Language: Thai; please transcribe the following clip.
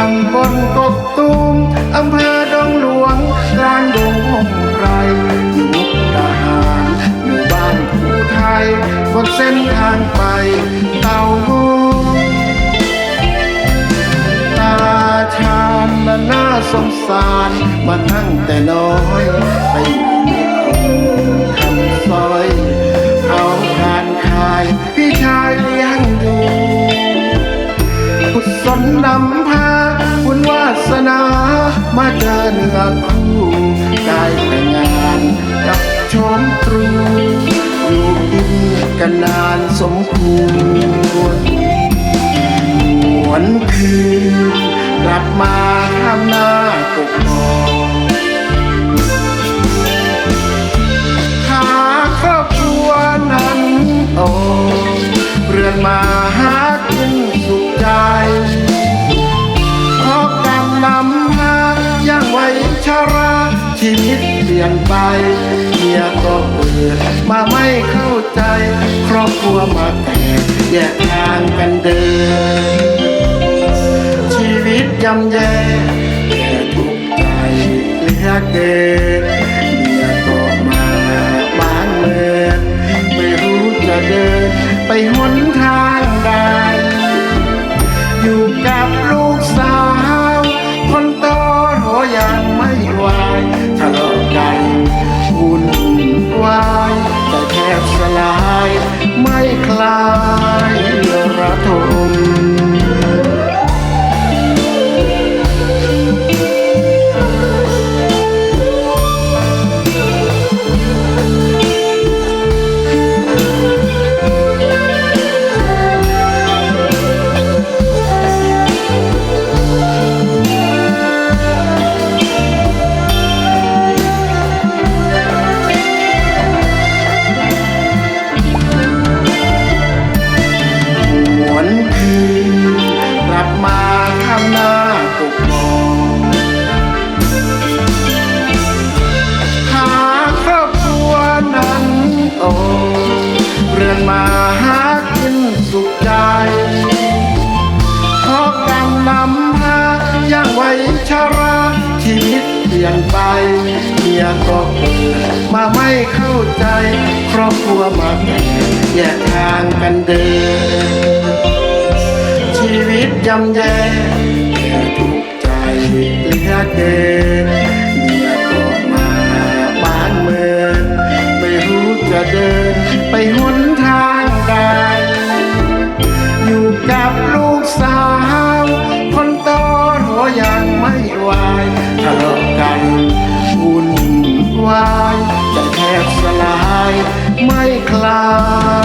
ตำบลกกตูมอำเภอดงหลวงลางดงหงไพรมุกดาหารหมู่บ้านผู้ไทยบนเส้นทางไปเต่าหูตาชาญและน่าสงสารมาตั้งแต่น้อยไปอยู่ เนื้อคู่ได้แต่งงานกับชมตรูอยู่กินกันนานสมควรหวนคืนกลับมาทำหน้ากกมอง ชีวิตเปลี่ยนไปเมียก็เบื่อมาไม่เข้าใจ ครอบครัวมาแตกแยกทางกันเดิน ชีวิตยำแย่แก่ทุกใจเหลือเกินเมียก็มาบ้านเมืองไม่รู้จะเดินไปหนทาง หากินสุขใจเพราะกรรมนำพาย่างไว้ชราชีวิตเปลี่ยนไปเมียก็เกิดมาไม่เข้าใจ ครอบครัวมาแตกแยกทางกันเดิน ชีวิตยำแย่แก่ทุกใจเหลือเกิน cloud.